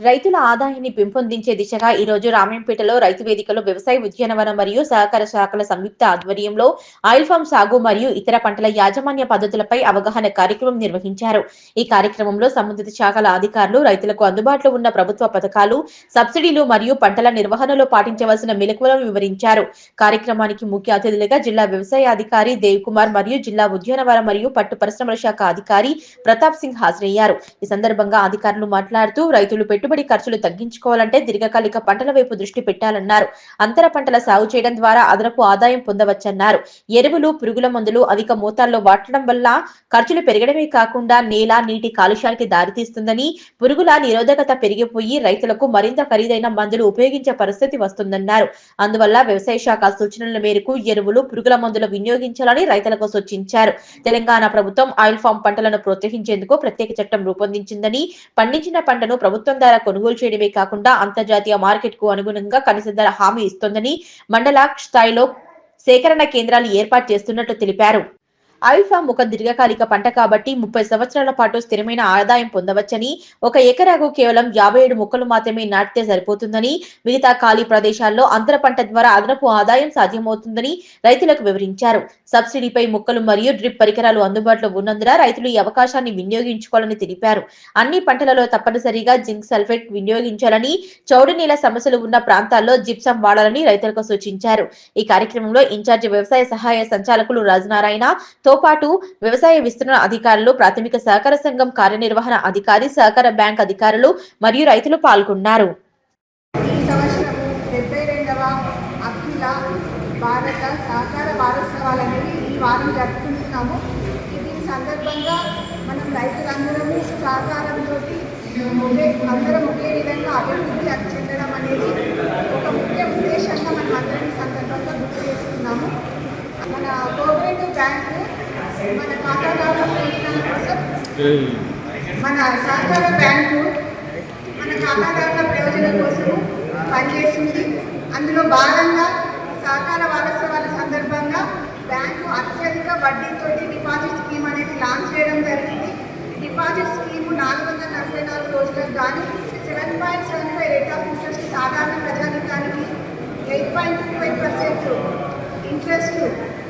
రైతుల ఆదాయాన్ని పెంపొందించే దిశగా ఈ రోజు రామేంపేటలో రైతు వేదికలో వ్యవసాయ ఉద్యానవన మరియు సహకార శాఖల సంయుక్త ఆధ్వర్యంలో ఆయిల్ ఫామ్ సాగు మరియు ఇతర పంటల యాజమాన్య పద్ధతులపై అవగాహన కార్యక్రమం నిర్వహించారు. ఈ కార్యక్రమంలో సంబంధిత శాఖల అధికారులు రైతులకు అందుబాటులో ఉన్న ప్రభుత్వ పథకాలు సబ్సిడీలు మరియు పంటల నిర్వహణలో పాటించవలసిన మెలకువలను వివరించారు. కార్యక్రమానికి ముఖ్య అతిథులుగా జిల్లా వ్యవసాయ అధికారి దేవ్ కుమార్ మరియు జిల్లా ఉద్యానవన మరియు పట్టు పరిశ్రమల శాఖ అధికారి ప్రతాప్ సింగ్ హాజరయ్యారు. ఈ సందర్భంగా అధికారులు మాట్లాడుతూ రైతులు పెట్టుబడి ఖర్చులు తగ్గించుకోవాలంటే దీర్ఘకాలిక పంటల వైపు దృష్టి పెట్టాలన్నారు. అంతర పంటల సాగు చేయడం ద్వారా అదనపు ఆదాయం పొందవచ్చన్నారు. ఎరువులు పురుగుల మందులు అధిక మోతాల్లో వాడటం వల్ల ఖర్చులు పెరగడమే కాకుండా నేల నీటి కాలుష్యానికి దారితీస్తుందని పురుగుల నిరోధకత పెరిగిపోయి రైతులకు మరింత ఖరీదైన మందులు ఉపయోగించే పరిస్థితి వస్తుందన్నారు. అందువల్ల వ్యవసాయ శాఖ సూచనల మేరకు ఎరువులు పురుగుల మందులు వినియోగించాలని రైతులకు సూచించారు. తెలంగాణ ప్రభుత్వం ఆయిల్ ఫామ్ పంటలను ప్రోత్సహించేందుకు ప్రత్యేక చట్టం రూపొందించిందని పండించిన పంటను ప్రభుత్వం ద్వారా కొనుగోలు చేయడమే కాకుండా అంతర్జాతీయ మార్కెట్కు అనుగుణంగా కనీస ధర హామీ ఇస్తోందని మండల స్థాయిలో సేకరణ కేంద్రాలు ఏర్పాటు చేస్తున్నట్లు తెలిపారు. ఆయిల్ ఒక దీర్ఘకాలిక పంట కాబట్టి ముప్పై సంవత్సరాల పాటు స్థిరమైన ఆదాయం పొందవచ్చని ఒక ఎకరాకు కేవలం యాభై ఏడు మొక్కలు మాత్రమే నాటితే సరిపోతుందని మిగతా ఖాళీ ప్రదేశాల్లో అంతర పంట ద్వారా అదనపు ఆదాయం సాధ్యమవుతుందని రైతులకు వివరించారు. సబ్సిడీపై మొక్కలు మరియు డ్రిప్ పరికరాలు అందుబాటులో ఉన్నందున రైతులు ఈ అవకాశాన్ని వినియోగించుకోవాలని తెలిపారు. అన్ని పంటలలో తప్పనిసరిగా జింక్ సల్ఫేట్ వినియోగించాలని చౌడు నేల సమస్యలు ఉన్న ప్రాంతాల్లో జిప్సం వాడాలని రైతులకు సూచించారు. ఈ కార్యక్రమంలో ఇన్ఛార్జి వ్యవసాయ సహాయ సంచాలకులు రాజనారాయణ తో పాటు వ్యవసాయ విస్తరణ అధికారులు ప్రాథమిక సహకార సంఘం కార్యనిర్వహణ అధికారి సహకార బ్యాంక్ అధికారులు మరియు రైతులు పాల్గొన్నారు. భారత సహకార ఈ వారం జరుపుకుంటున్నాము. సందర్భంగా మనం రైతులందరము సహకారంతో అందరం ఒకే విధంగా అభివృద్ధి చెందడం అనేది ఒక ముఖ్య ఉద్దేశంగా మనం అందరం ఈ సందర్భంగా గుర్తు చేసుకున్నాము మన కోఆపరేటివ్ బ్యాంకు మన ఖాతాదారుల ప్రయోజనాల కోసం మన సహకార బ్యాంకు మన ఖాతాదారుల ప్రయోజనం కోసం పనిచేస్తుంది. అందులో భాగంగా సహకార వారోత్సవాల సందర్భంగా బ్యాంకు అత్యధిక వడ్డీతోటి డిపాజిట్ స్కీమ్ అనేది లాంచ్ చేయడం జరిగింది. డిపాజిట్ స్కీమ్ నాలుగు వందల నలభై నాలుగు రోజులకు కానీ seven point seven five rate of interest సాధారణ ప్రజానికానికి eight point two five percent interest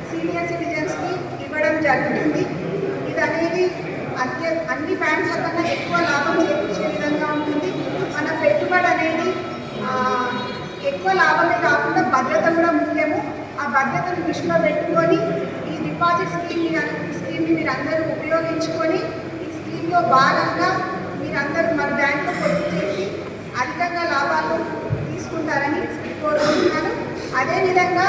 senior సిటిజన్స్కి ఇవ్వడం జరుగుతుంది. ఇది అనేది అత్య అన్ని బ్యాంక్స్ కన్నా ఎక్కువ లాభం చేకూర్చే విధంగా ఉంటుంది. మన పెట్టుబడి అనేది ఎక్కువ లాభమే కాకుండా భద్రత కూడా ముఖ్యము. ఆ భద్రతను దృష్టిలో పెట్టుకొని ఈ డిపాజిట్ స్కీమ్ని స్కీమ్ని మీరు అందరూ ఉపయోగించుకొని ఈ స్కీమ్లో భాగంగా మీరందరూ మన బ్యాంకులో పొదుపు చేసి అధికంగా లాభాలు తీసుకుంటారని కోరుకుంటున్నాను. అదేవిధంగా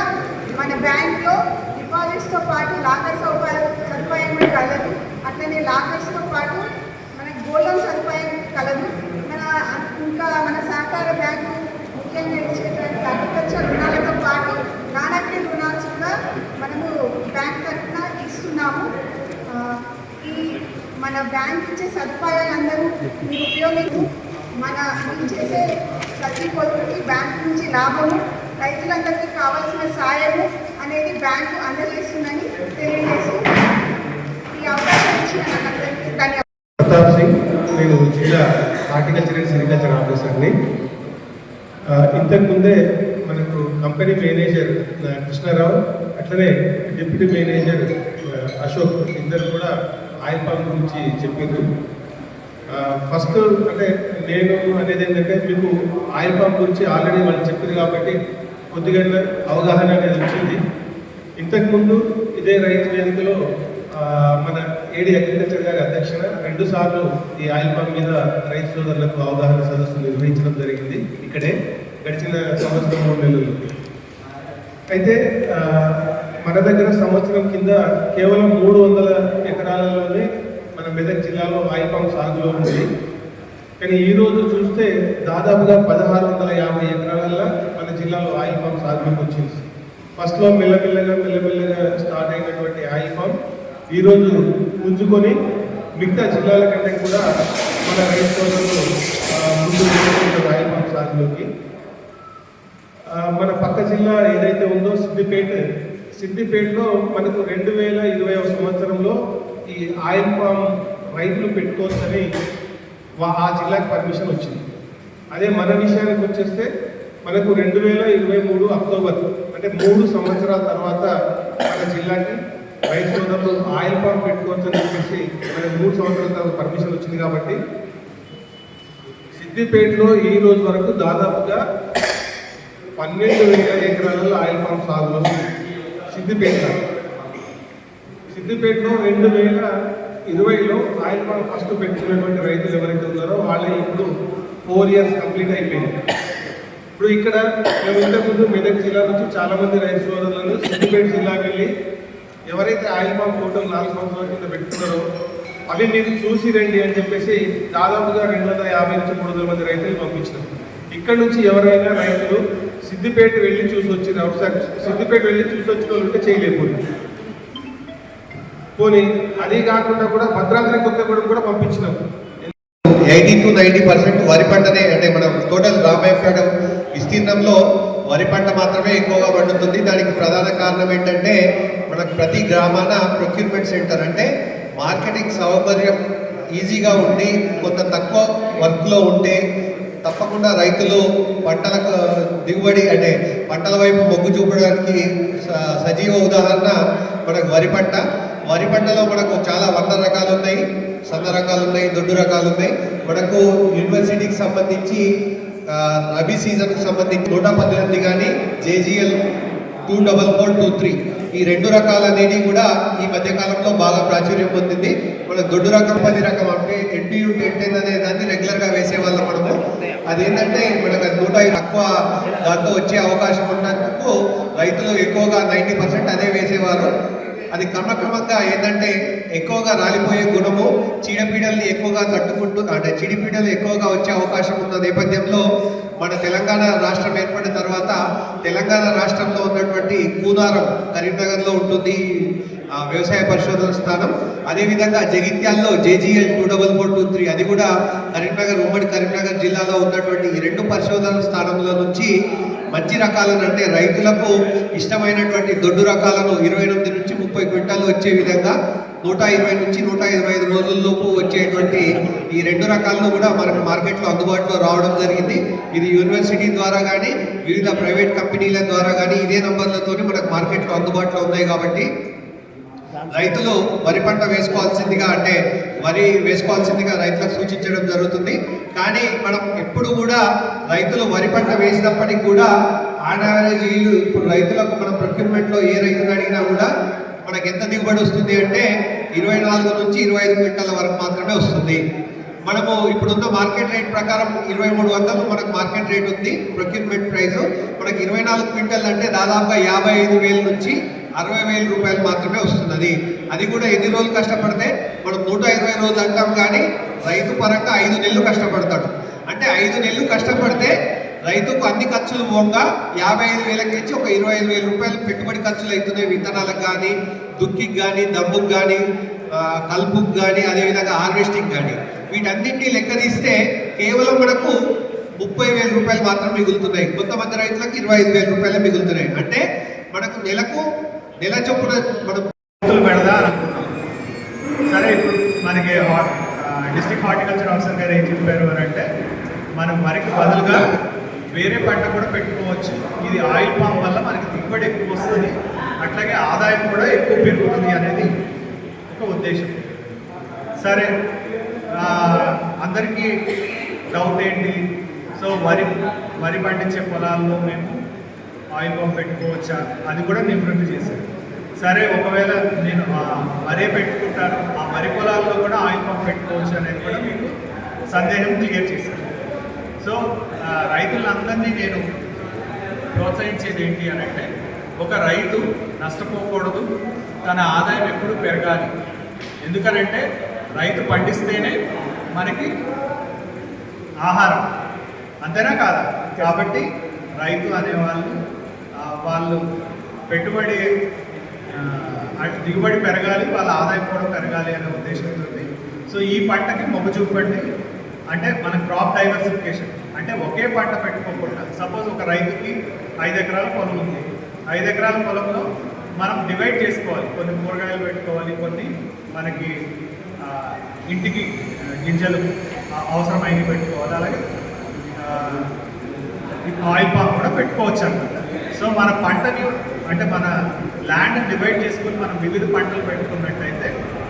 మన బ్యాంక్లో డిపాజిట్స్తో పాటు లాకర్ సౌకర్యం సదుపాయం కూడా కలదు అట్లనే లాకర్స్తో పాటు మనకి గోల్డ్ సదుపాయం కలదు మన ఇంకా మన సహకార బ్యాంకు ముఖ్యంగా ఇచ్చేటువంటి అగ్రికల్చర్ రుణాలతో పాటు నాన్ అగ్రి రుణాలు కూడా మనము బ్యాంక్ తరఫున ఇస్తున్నాము ఆ, ఈ మన బ్యాంక్ ఇచ్చే సదుపాయాలు అందరూ మీరు ఉపయోగించు మన మీరు చేసే ప్రతి పొదుపుకి బ్యాంక్ నుంచి లాభము రైతులందరికీ కావాల్సిన సాయము అనేది బ్యాంకు అందజేస్తుందని తెలియజేస్తూ ఈ అవకాశం ఇచ్చిన అందరికీ ధన్యవాదాలు. సింగ్ నేను జిల్లా హార్టికల్చర్ అండ్ సెరికల్చర్ ఆఫీసర్ని. ఇంతకుముందే మనకు కంపెనీ మేనేజర్ కృష్ణారావు అట్లనే డిప్యూటీ మేనేజర్ అశోక్ ఇద్దరు కూడా ఆయిల్ పామ్ గురించి చెప్పింది ఫస్ట్ అంటే నేను అనేది ఏంటంటే మీకు ఆయిల్ పామ్ గురించి ఆల్రెడీ వాళ్ళు చెప్పింది కాబట్టి కొద్దిగా అవగాహన అనేది వచ్చింది. ఇంతకుముందు ఇదే రైతు వేదికలో మన ఏడి అగ్రికల్చర్ గారి అధ్యక్షన రెండు సార్లు ఈ ఆయిల్ పామ్ మీద రైతు సోదరులకు అవగాహన సదస్సు నిర్వహించడం జరిగింది. ఇక్కడే గడిచిన సంవత్సరం మూడు నెలలు. అయితే మన దగ్గర సంవత్సరం కింద కేవలం మూడు వందల ఎకరాలలోనే మన మెదక్ జిల్లాలో ఆయిల్ సాగులో ఉంది. కానీ ఈరోజు చూస్తే దాదాపుగా పదహారు వందల యాభై ఎకరాలల్లో మన జిల్లాలో ఆయిల్ పామ్ సాగులోకి వచ్చింది. ఫస్ట్లో మెల్లమెల్లగా మెల్లమెల్లగా స్టార్ట్ అయినటువంటి ఆయిల్ పామ్ ఈరోజు పుంజుకొని మిగతా జిల్లాల కంటే కూడా మన రైతు సోదరులు ముందు ఆయిల్ సాగులోకి. మన పక్క జిల్లా ఏదైతే ఉందో సిద్దిపేట సిద్దిపేటలో మనకు రెండు వేల ఇరవై సంవత్సరంలో ఈ ఆయిల్ పామ్ రైతులు పెట్టుకోవచ్చని ఆ జిల్లాకి పర్మిషన్ వచ్చింది. అదే మన విషయానికి వచ్చేస్తే మనకు రెండు వేల ఇరవై మూడు అక్టోబర్ అంటే మూడు సంవత్సరాల తర్వాత మన జిల్లాకి రైతు సోదరులు ఆయిల్ పంప్ పెట్టుకోవచ్చు అని చెప్పేసి మనకు మూడు సంవత్సరాల తర్వాత పర్మిషన్ వచ్చింది కాబట్టి సిద్దిపేటలో ఈ రోజు వరకు దాదాపుగా పన్నెండు వేల ఎకరాలలో ఆయిల్ పంప్ సాగులో సిద్దిపేట. సిద్దిపేటలో రెండు వేల ఇరవైలో ఆయిల్ పంప్ ఫస్ట్ పెట్టుకున్నటువంటి రైతులు ఎవరైతే ఉన్నారో వాళ్ళే ఇప్పుడు ఫోర్ ఇయర్స్ కంప్లీట్ అయిపోయింది. ఇప్పుడు ఇక్కడ మేము ఇంతకుముందు మెదక్ జిల్లా నుంచి చాలా మంది రైతు సోదరులను సిద్దిపేట జిల్లాకి వెళ్ళి ఎవరైతే ఆయిల్ పంప్ టోటల్ నాలుగు సంవత్సరాల కింద పెట్టుకున్నారో అవి మీరు చూసి రండి అని చెప్పేసి దాదాపుగా రెండు వందల యాభై నుంచి మూడు వందల మంది రైతులు పంపించినాం. ఇక్కడ నుంచి ఎవరైనా రైతులు సిద్దిపేట వెళ్ళి చూసి వచ్చిన ఒకసారి సిద్దిపేట వెళ్ళి చూసి వచ్చిన వాళ్ళు ఉంటే చేయలేకపోయింది పోనీ. అదే కాకుండా కూడా భద్రాద్రి కొత్తగూడెం కూడా పంపించినాం. ఎయిటీ టు నైంటీ పర్సెంట్ వరి పంటనే అంటే మనం టోటల్ రామాయపేట విస్తీర్ణంలో వరి పంట మాత్రమే ఎక్కువగా పండుతుంది. దానికి ప్రధాన కారణం ఏంటంటే మనకు ప్రతి గ్రామాన ప్రొక్యూర్మెంట్ సెంటర్ అంటే మార్కెటింగ్ సౌకర్యం ఈజీగా ఉండి కొంత తక్కువ వర్క్లో ఉంటే తప్పకుండా రైతులు పంటలకు దిగుబడి అంటే పంటల వైపు మొగ్గు చూపడానికి స- సజీవ ఉదాహరణ మనకు వరి పంట. వరి పంటలో మనకు చాలా వంద రకాలు ఉన్నాయి సన్న రకాలు ఉన్నాయి దొడ్డు రకాలు ఉన్నాయి మనకు యూనివర్సిటీకి సంబంధించి రబీ సీజన్కి సంబంధించి నూట పద్దెనిమిది కానీ JGL two double four two three. ఈ రెండు రకాలు అనేది కూడా ఈ మధ్యకాలంలో బాగా ప్రాచుర్యం పొందింది. మన దొడ్డు రకం పది రకం అంటే ఎన్టీయూ టెన్ అనే దాన్ని రెగ్యులర్గా వేసేవాళ్ళం మనము. అదేంటంటే మనకు అది నూట తక్కువ దాంతో వచ్చే అవకాశం ఉన్నందుకు రైతులు ఎక్కువగా నైంటీ పర్సెంట్ అదే వేసేవారు. అది క్రమక్రమంగా ఏంటంటే ఎక్కువగా రాలిపోయే గుణము చీడపీడల్ని ఎక్కువగా తట్టుకుంటూ అంటే చీడపీడలు ఎక్కువగా వచ్చే అవకాశం ఉన్న నేపథ్యంలో మన తెలంగాణ రాష్ట్రం ఏర్పడిన తర్వాత తెలంగాణ రాష్ట్రంలో ఉన్న కూనారం కరీంనగర్లో ఉంటుంది. వ్యవసాయ పరిశోధన స్థానం. అదేవిధంగా జగిత్యాల్లో JGL two double four two three అది కూడా కరీంనగర్ ఉమ్మడి కరీంనగర్ జిల్లాలో ఉన్నటువంటి ఈ రెండు పరిశోధన స్థానంలో నుంచి మంచి రకాలను అంటే రైతులకు ఇష్టమైనటువంటి దొడ్డు రకాలను ఇరవై ఎనిమిది నుంచి ముప్పై క్వింటాలు వచ్చే విధంగా నూట ఇరవై నుంచి నూట ఇరవై ఐదు రోజుల్లోపు వచ్చేటువంటి ఈ రెండు రకాలను కూడా మనకు మార్కెట్లో అందుబాటులో రావడం జరిగింది. ఇది యూనివర్సిటీ ద్వారా కానీ వివిధ ప్రైవేట్ కంపెనీల ద్వారా కానీ ఇదే నంబర్లతో మనకు మార్కెట్లో అందుబాటులో ఉన్నాయి కాబట్టి రైతులు వరి పంట వేసుకోవాల్సిందిగా అంటే వరి వేసుకోవాల్సిందిగా రైతులకు సూచించడం జరుగుతుంది. కానీ మనం ఎప్పుడు కూడా రైతులు వరి పంట వేసినప్పటికీ కూడా ఆన్ యావరేజ్ ఇప్పుడు రైతులకు మనం ప్రొక్యూర్మెంట్లో ఏ రైతులు అడిగినా కూడా మనకి ఎంత దిగుబడి వస్తుంది అంటే ఇరవై నాలుగు నుంచి ఇరవై ఐదు క్వింటాల వరకు మాత్రమే వస్తుంది. మనము ఇప్పుడున్న మార్కెట్ రేట్ ప్రకారం ఇరవై మూడు వందలు మనకు మార్కెట్ రేట్ ఉంది. ప్రొక్యూర్మెంట్ ప్రైస్ మనకి ఇరవై నాలుగు క్వింటల్ అంటే దాదాపుగా యాభై ఐదు వేల నుంచి అరవై వేల రూపాయలు మాత్రమే వస్తున్నది. అది కూడా ఎన్ని రోజులు కష్టపడితే మనం నూట ఇరవై రోజులు అంటాం కానీ రైతు పరంగా ఐదు నెలలు కష్టపడతాడు. అంటే ఐదు నెలలు కష్టపడితే రైతుకు అన్ని ఖర్చులు పోగా యాభై ఐదు వేలకి నుంచి ఒక ఇరవై ఐదు వేల రూపాయలు పెట్టుబడి ఖర్చులు అవుతున్నాయి విత్తనాలకు కానీ దుక్కికి కానీ దమ్ముకు కానీ. కలుపుకి కానీ అదేవిధంగా హార్వెస్టింగ్ కానీ వీటన్నింటినీ లెక్క తీస్తే కేవలం మనకు ముప్పై వేల రూపాయలు మాత్రం మిగులుతున్నాయి. కొంతమంది రైతులకు ఇరవై ఐదు వేల రూపాయలు మిగులుతున్నాయి. అంటే మనకు నెలకు నెల చొప్పున మనం పెడదా సరే ఇప్పుడు మనకి డిస్ట్రిక్ట్ హార్టికల్చర్ ఆఫీసర్ గారు ఏం చెప్పారు అని అంటే మనం వరికి బదులుగా వేరే పంట కూడా పెట్టుకోవచ్చు. ఇది ఆయిల్ పామ్ వల్ల మనకి దిగుబడి ఎక్కువ వస్తుంది. అట్లాగే ఆదాయం కూడా ఎక్కువ పెరుగుతుంది అనేది ఉద్దేశం. సరే అందరికీ డౌట్ ఏంటి? సో వరి వరి పండించే పొలాల్లో మేము ఆయిల్ పంప్ పెట్టుకోవచ్చా? అది కూడా నివృత్తి చేశారు సరే ఒకవేళ నేను వరే పెట్టుకుంటాను ఆ వరి పొలాల్లో కూడా ఆయిల్ పంప్ పెట్టుకోవచ్చు అనేది కూడా మీకు సందేహం క్లియర్ చేశాను సో రైతులందరినీ నేను ప్రోత్సహించేది ఏంటి అని అంటే ఒక రైతు నష్టపోకూడదు తన ఆదాయం ఎప్పుడు పెరగాలి. ఎందుకనంటే రైతు పండిస్తేనే మనకి ఆహారం. అంతేనా కాదా? కాబట్టి రైతు అనేవాళ్ళు వాళ్ళు పెట్టుబడి దిగుబడి పెరగాలి వాళ్ళ ఆదాయం కూడా పెరగాలి అనే ఉద్దేశంతో సో ఈ పంటకి మొగ్గు చూపండి. అంటే మన క్రాప్ డైవర్సిఫికేషన్ అంటే ఒకే పంట పెట్టుకోకుండా సపోజ్ ఒక రైతుకి ఐదు ఎకరాల పొలం ఉంది. ఐదు ఎకరాల పొలంలో మనం డివైడ్ చేసుకోవాలి. కొన్ని కూరగాయలు పెట్టుకోవాలి కొన్ని మనకి ఇంటికి గింజలు అవసరమైనవి పెట్టుకోవాలి. అలాగే ఆయిల్ పామ్ కూడా పెట్టుకోవచ్చు అనమాట సో మన పంటని అంటే మన ల్యాండ్ డివైడ్ చేసుకుని మనం వివిధ పంటలు పెట్టుకున్నట్టయితే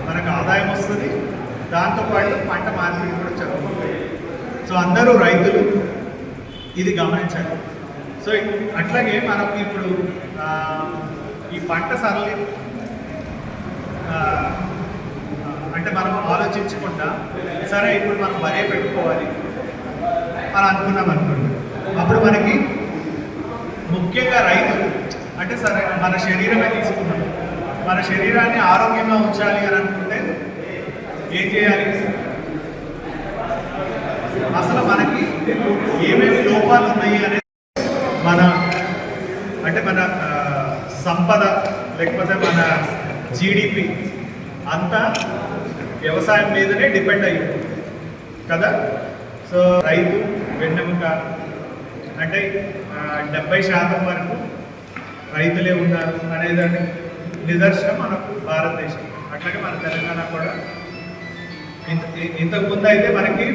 మనకు ఆదాయం వస్తుంది. దాంతోపాటు పంట మార్పిడి కూడా జరుగుతుంది. సో అందరూ రైతులు ఇది గమనించాలి. సో అట్లాగే మనం ఇప్పుడు ఈ పంట సరళి అంటే మనం ఆలోచించకుండా సరే ఇప్పుడు మనం వరే పెట్టుకోవాలి అని అనుకున్నాం అనుకోండి. అప్పుడు మనకి ముఖ్యంగా రైతు అంటే సరే మన శరీరమే తీసుకున్నాం. మన శరీరాన్ని ఆరోగ్యంగా ఉంచాలి అని అనుకుంటే ఏం చేయాలి? అసలు మనకి ఏమేమి లోపాలు ఉన్నాయి అనేది మన అంటే మన సంపద లేకపోతే మన జీడిపి అంతా వ్యవసాయం మీదనే డిపెండ్ అయ్యి కదా? సో రైతు వెన్నెముక అంటే డెబ్బై శాతం వరకు రైతులే ఉన్నారు అనేదాన్ని నిదర్శనం మనకు భారతదేశం. అట్లాగే మన తెలంగాణ కూడా. ఇంత ఇంతకుముందు అయితే మనకి